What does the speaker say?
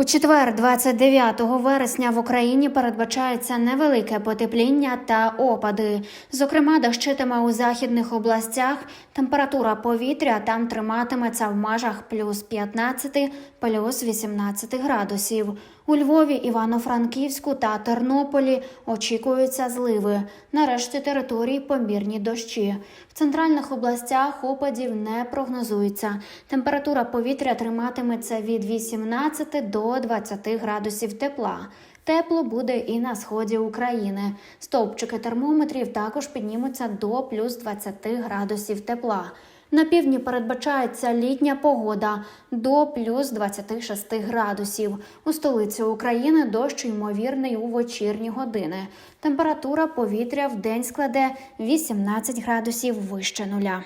У четвер, 29 вересня, в Україні передбачається невелике потепління та опади. Зокрема, дощитиме у західних областях. Температура повітря там триматиметься в межах плюс 15, плюс 18 градусів. У Львові, Івано-Франківську та Тернополі очікуються зливи. На решті територій помірні дощі. В центральних областях опадів не прогнозується. Температура повітря триматиметься від 18 до 20 градусів тепла. Тепло буде і на сході України. Стовпчики термометрів також піднімуться до плюс 20 градусів тепла. На півдні передбачається літня погода до плюс 26 градусів. У столиці України дощ ймовірний у вечірні години. Температура повітря в день складе 18 градусів вище нуля.